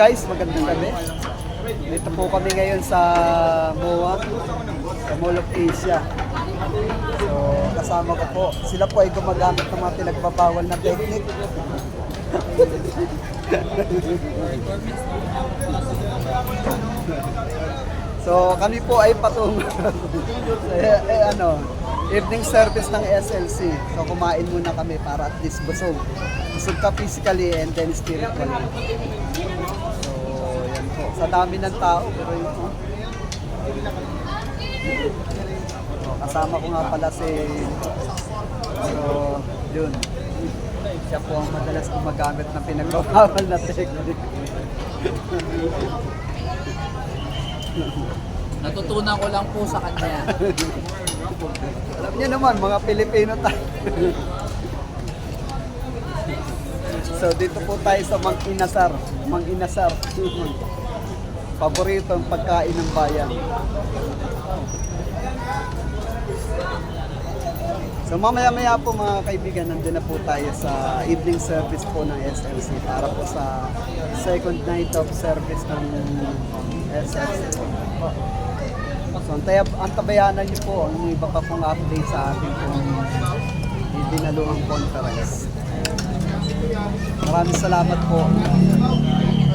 guys, magandang gabi. Dito po kami ngayon sa MOA, sa Mall of Asia. So, kasama ko po. Sila po ay gumagamit ng mga pinagbabawal na technique. so, kami po ay patungo eh, eh, ano, evening service ng SLC. So, kumain muna kami para at least busog. Busog ka physically and then spiritually. Sa dami ng tao, pero yun po. So, kasama ko nga pala si... So, yun. Siya po ang madalas gumagamit ng pinagbabawal na technique. Natutunan ko lang po sa kanya. Alam niyo naman, mga Pilipino tayo. so, dito po tayo sa Mang Inasar. Mang Inasar. Paborito ang pagkain ng bayan. So mamaya-maya po mga kaibigan, nandun na po tayo sa evening service po ng SLC para po sa second night of service ng SLC. So antay, antabayanan niyo po ang iba pa pong update sa ating pong ibinaluang conference. Maraming salamat po.